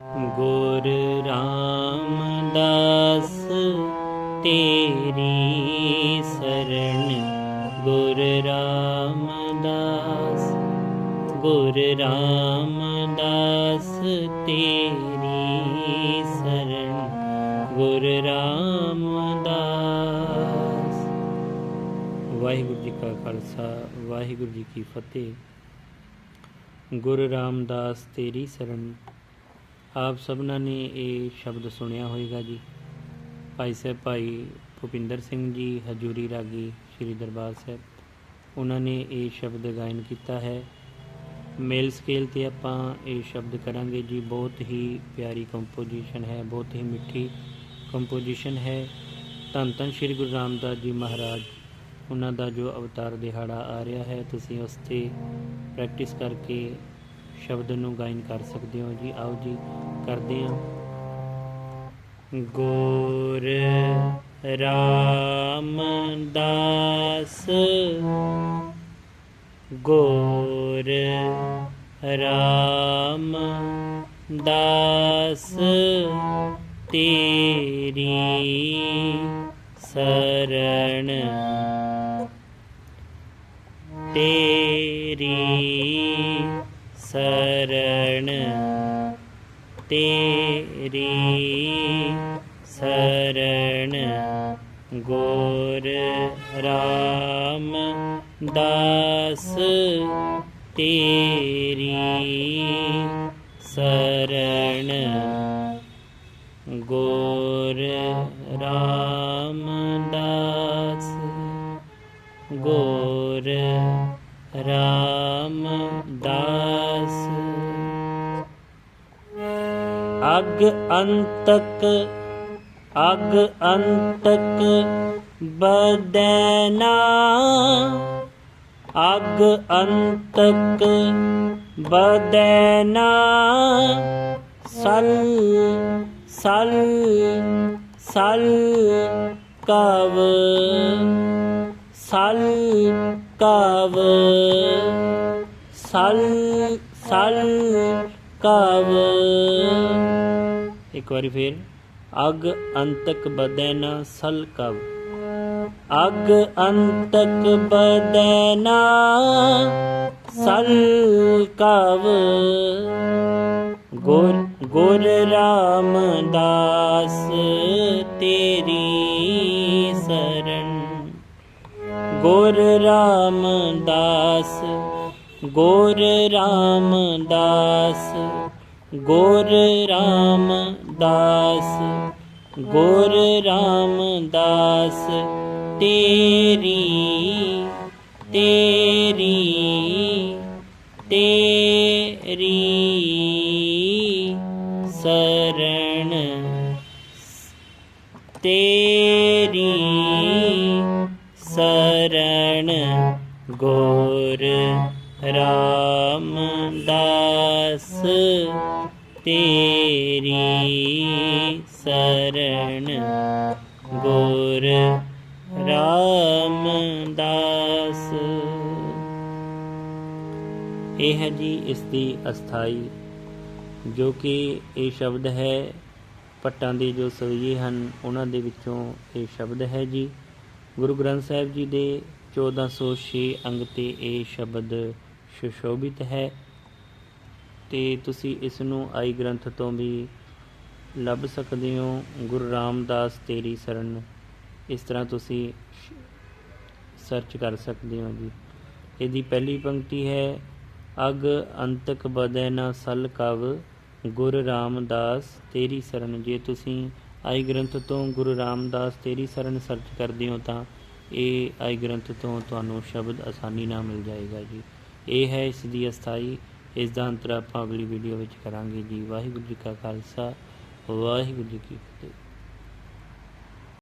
ਗੁਰ ਰਾਮਦਾਸ, ਤੇਰੀ ਸਰਣ ਗੁਰ ਰਾਮਦਾਸ ਗੁਰ ਰਾਮਦਾਸ, ਤੇਰੀ ਸਰਣ ਗੁਰ ਰਾਮਦਾਸ। ਵਾਹਿਗੁਰੂ ਜੀ ਕਾ ਖਾਲਸਾ, ਵਾਹਿਗੁਰੂ ਜੀ ਕੀ ਫਤਿਹ। ਗੁਰੂ ਰਾਮਦਾਸ, ਤੇਰੀ ਸਰਣ ਆਪ ਸਭਨਾਂ ਨੇ ਇਹ ਸ਼ਬਦ ਸੁਣਿਆ ਹੋਵੇਗਾ ਜੀ। ਭਾਈ ਸਾਹਿਬ, ਭਾਈ ਭੁਪਿੰਦਰ ਸਿੰਘ ਜੀ, ਹਜੂਰੀ ਰਾਗੀ ਸ੍ਰੀ ਦਰਬਾਰ ਸਾਹਿਬ, ਉਹਨਾਂ ਨੇ ਇਹ ਸ਼ਬਦ ਗਾਇਨ ਕੀਤਾ ਹੈ। ਮੇਲ ਸਕੇਲ ਤੇ ਆਪਾਂ ਇਹ ਸ਼ਬਦ ਕਰਾਂਗੇ ਜੀ। ਬਹੁਤ ਹੀ ਪਿਆਰੀ ਕੰਪੋਜੀਸ਼ਨ ਹੈ, ਬਹੁਤ ਹੀ ਮਿੱਠੀ ਕੰਪੋਜੀਸ਼ਨ ਹੈ। ਧੰਨ ਧੰਨ ਸ੍ਰੀ ਗੁਰੂ ਰਾਮਦਾਸ ਜੀ ਮਹਾਰਾਜ, ਉਹਨਾਂ ਦਾ ਜੋ ਅਵਤਾਰ ਦਿਹਾੜਾ ਆ ਰਿਹਾ ਹੈ, ਤੁਸੀਂ ਉਸ ਤੇ ਪ੍ਰੈਕਟਿਸ ਕਰਕੇ ਸ਼ਬਦ ਨੂੰ ਗਾਇਨ ਕਰ ਸਕਦੇ ਹੋ ਜੀ? ਆਓ ਜੀ, ਕਰਦੇ ਹਾਂ। ਗੁਰ ਰਾਮਦਾਸ ਰਾਮ ਦਾਸ। ਤੇਰੀ ਸਰਣ ਤੇਰੀ ਸਰਣ ਤੇਰੀ ਸਰਣ ਗੁਰ ਰਾਮ ਦਾਸ ਤੇਰੀ ਸਰਣ ਗੁਰ ਰਾਮਦਾਸ ਗੁਰ ਰਾਮਦਾਸ ਅਗ ਅੰਤਕ ਅਗ ਅੰਤਕ ਬਦੈਨਾ। ਅਗ ਅੰਤਕ ਬਦੈਨਾ। ਸਲ ਸਲ ਸਲ ਕਵ ਸਲ ਕਵ, ਸਲ ਸਲ ਕਵ। ਇੱਕ ਵਾਰੀ ਫੇਰ। ਅਗ ਅੰਤਕ ਬਦੈਨਾ ਸਲ ਕਵ। ਅਗ ਅੰਤਕ ਬਦੈਨਾ ਸਲ ਕਵ। ਗੁਰ ਗੁਰ ਰਾਮਦਾਸ ਤੇਰੀ ਸ਼ਰਨ। ਗੁਰ ਰਾਮਦਾਸ ਗੋਰ ਰਾਮਦਾਸ ਗੋਰ ਰਾਮਦਾਸ ਗੁਰ ਰਾਮਦਾਸ ਤੇਰੀ ਤੇਰੀ ਤੇਰੀ ਸਰਣ ਤੇਰੀ ਸਰਣ ਗੁਰ ਰਾਮ ਦਾਸ ਤੇਰੀ ਸਰਣ ਗੁਰ ਰਾਮਦਾਸ। ਇਹ ਹੈ ਜੀ ਇਸ ਦੀ ਅਸਥਾਈ, ਜੋ ਕਿ ਇਹ ਸ਼ਬਦ ਹੈ ਪੱਟਾਂ ਦੇ ਜੋ ਸਵਈਏ ਹਨ, ਉਹਨਾਂ ਦੇ ਵਿੱਚੋਂ ਇਹ ਸ਼ਬਦ ਹੈ ਜੀ। ਗੁਰੂ ਗ੍ਰੰਥ ਸਾਹਿਬ ਜੀ ਦੇ 1406 ਅੰਗ ਤੇ ਇਹ ਸ਼ਬਦ ਸੁਸ਼ੋਭਿਤ ਹੈ ਤੇ ਤੁਸੀਂ ਇਸ ਨੂੰ ਆਈ ਗ੍ਰੰਥ ਤੋਂ ਵੀ ਲੱਭ ਸਕਦੇ ਹੋ। ਗੁਰੂ ਰਾਮਦਾਸ ਤੇਰੀ ਸਰਨ। ਇਸ ਤਰ੍ਹਾਂ ਤੁਸੀਂ ਸਰਚ ਕਰ ਸਕਦੇ ਹੋ ਜੀ। ਇਹਦੀ ਪਹਿਲੀ ਪੰਕਤੀ ਹੈ, ਅਗ ਅੰਤਕ ਬਦੈ ਨਾ ਸਲ ਕਵ, ਗੁਰ ਰਾਮਦਾਸ ਤੇਰੀ ਸਰਨ। ਜੇ ਤੁਸੀਂ ਆਈ ਗ੍ਰੰਥ ਤੋਂ ਗੁਰੂ ਰਾਮਦਾਸ ਤੇਰੀ ਸਰਨ ਸਰਚ ਕਰਦੇ ਹੋ ਤਾਂ ਇਹ ਆਈ ਗ੍ਰੰਥ ਤੋਂ ਤੁਹਾਨੂੰ ਸ਼ਬਦ ਆਸਾਨੀ ਨਾਲ ਮਿਲ ਜਾਏਗਾ ਜੀ। ਇਹ ਹੈ ਇਸ ਦੀ ਅਸਥਾਈ। ਇਸ ਦਾ ਅੰਤਰ ਆਪਾਂ ਅਗਲੀ ਵੀਡੀਓ ਵਿੱਚ ਕਰਾਂਗੇ ਜੀ। ਵਾਹਿਗੁਰੂ ਜੀ ਕਾ ਖਾਲਸਾ, ਵਾਹਿਗੁਰੂ ਜੀ ਕੀ ਫਤਿਹ।